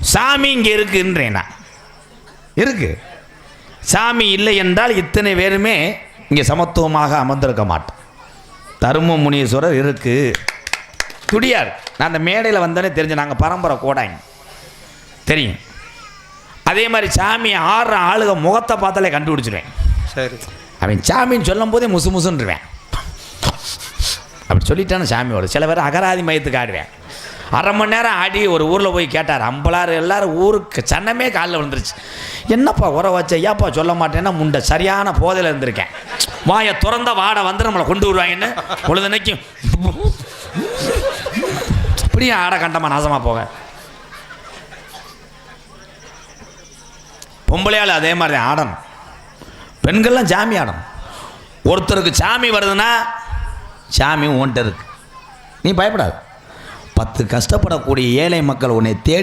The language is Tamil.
சாமி இங்கே இருக்குன்றேன். நான் இருக்கு. சாமி இல்லை என்றால் இத்தனை பேருமே இங்கே சமத்துவமாக அமர்ந்திருக்க மாட்டோம். தரும முனீஸ்வரர் இருக்கு. துடியார் நான் அந்த மேடையில் வந்தோடனே தெரிஞ்சு நாங்கள் பரம்பரை கோடாங்க தெரியும். அதே மாதிரி சாமி ஆடுற ஆளுக முகத்தை பார்த்தாலே கண்டுபிடிச்சிருவேன். சரி. அவன் சாமின்னு சொல்லும் போதே முசு முசுன்றுவேன். அப்படி சொல்லிட்டான சாமியோட. சில பேர் அகராதி மயத்துக்கு ஆடுவேன். அரை மணி நேரம் ஆடி ஒரு ஊரில் போய் கேட்டார். அம்பலார் எல்லாரும் ஊருக்கு சன்னமே காலில் விழுந்துருச்சு. என்னப்பா உர வச்ச? ஏப்பா சொல்ல மாட்டேன்னா முண்டை. சரியான போதையில் இருந்திருக்கேன். வாயை திறந்த வாடை வந்து நம்மளை கொண்டு வருவாங்கன்னு. பொழுதுனைக்கும் இப்படியே ஆட கண்டமா நாசமாக போக. பொம்பளையால் அதே மாதிரி தான் ஆடணும். பெண்கள்லாம் சாமி ஆடணும். ஒருத்தருக்கு சாமி வருதுன்னா சாமி உன்ட்டு இருக்கு. நீ பயப்படாது. பத்து கஷ்டப்படக்கூடிய ஏழை மக்கள் உன்னை தேடி